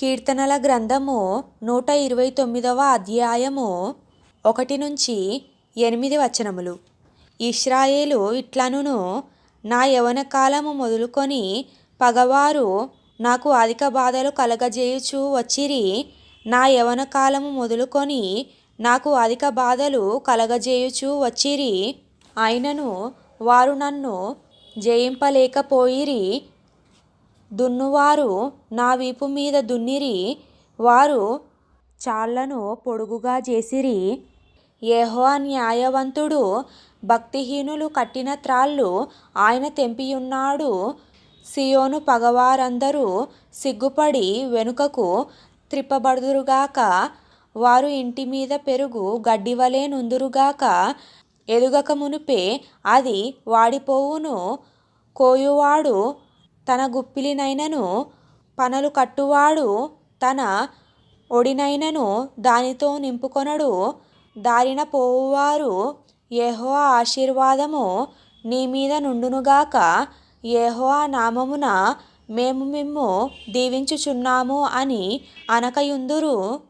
కీర్తనల గ్రంథము నూట ఇరవై తొమ్మిదవ అధ్యాయము ఒకటి నుంచి ఎనిమిది వచనములు. ఇస్రాయేలు ఇట్లనును నా యవన కాలము మొదలుకొని పగవారు నాకు అధిక బాధలు కలగజేయుచు వచ్చిరి. నా యవన కాలము మొదలుకొని నాకు అధిక బాధలు కలగజేయుచు వచ్చిరి. అయినను వారు నన్ను జయింపలేకపోయిరి. దున్నువారు నా వీపు మీద దున్నిరి వారు చాళ్ళను పొడుగుగా చేసిరి. యెహోవా న్యాయవంతుడు భక్తిహీనులు కట్టిన త్రాళ్ళు ఆయన తెంపియున్నాడు. సియోను పగవారందరూ సిగ్గుపడి వెనుకకు త్రిప్పబడుదురుగాక వారు ఇంటి మీద పెరుగు గడ్డివలే నుందురుగాక ఎదుగక మునుపే అది వాడిపోవును. కోయువాడు తన గుప్పిలినైనను పనలు కట్టువాడు తన ఒడినైనను దానితో నింపుకొనడు. దారిన పోవువారు యెహోవా ఆశీర్వాదము నీ మీద నుండునుగాక. యెహోవా నామమున మేము మిమ్ము దీవించుచున్నాము అని అనకయుందురు.